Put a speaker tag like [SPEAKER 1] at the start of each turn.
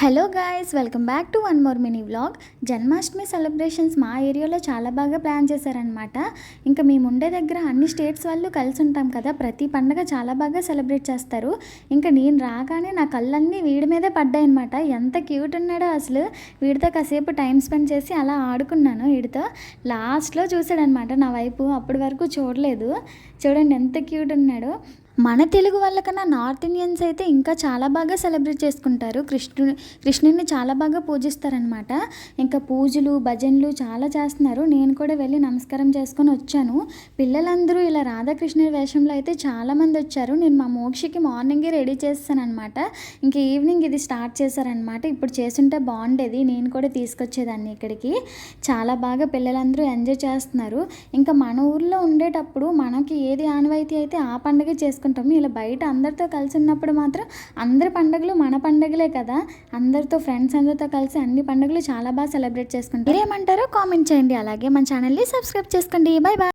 [SPEAKER 1] Hello guys welcome back to one more mini vlog. Janmashtami celebrations మా ఏరియాలో చాలా బాగా ప్లాన్ చేశారనమాట ఇంకా మేము ఉండే దగ్గర అన్ని స్టేట్స్ వాళ్ళు కలిసి ఉంటాం కదా ప్రతి పండగ చాలా బాగా సెలబ్రేట్ చేస్తారు. ఇంకా నేను రాగానే నా కళ్ళన్నీ వీడి మీదే పడ్డాయి అనమాట ఎంత క్యూట్ ఉన్నాడో అసలు. వీడితో కాసేపు టైం స్పెండ్ చేసి అలా ఆడుకున్నాను వీడితో. లాస్ట్లో చూసాడనమాట నా వైపు అప్పటి వరకు చూడలేదు. చూడండి ఎంత క్యూట్ ఉన్నాడో. మన తెలుగు వాళ్ళకన్నా నార్త్ ఇండియన్స్ అయితే ఇంకా చాలా బాగా సెలబ్రేట్ చేసుకుంటారు. కృష్ణుని కృష్ణుని చాలా బాగా పూజిస్తారనమాట ఇంకా పూజలు భజనలు చాలా చేస్తున్నారు. నేను కూడా వెళ్ళి నమస్కారం చేసుకొని వచ్చాను. పిల్లలందరూ ఇలా రాధాకృష్ణుడి వేషంలో అయితే చాలామంది వచ్చారు. నేను మా మోక్షికి మార్నింగే రెడీ చేస్తాను అనమాట ఇంకా ఈవినింగ్ ఇది స్టార్ట్ చేశారనమాట ఇప్పుడు చేస్తుంటే బాగుండేది. నేను కూడా తీసుకొచ్చేదాన్ని ఇక్కడికి. చాలా బాగా పిల్లలందరూ ఎంజాయ్ చేస్తున్నారు. ఇంకా మన ఊర్లో ఉండేటప్పుడు మనకి ఏది ఆనవాయితీ అయితే ఆ పండుగ చేసుకుంటాము. ఇలా బయట అందరితో కలిసి ఉన్నప్పుడు మాత్రం అందరి పండుగలు మన పండుగలే కదా. అందరితో ఫ్రెండ్స్ అందరితో కలిసి అన్ని పండుగలు చాలా బాగా సెలబ్రేట్ చేసుకుంటారు మీరేమంటారో కామెంట్ చేయండి. అలాగే మన ఛానల్ని సబ్స్క్రైబ్ చేసుకోండి. Bye bye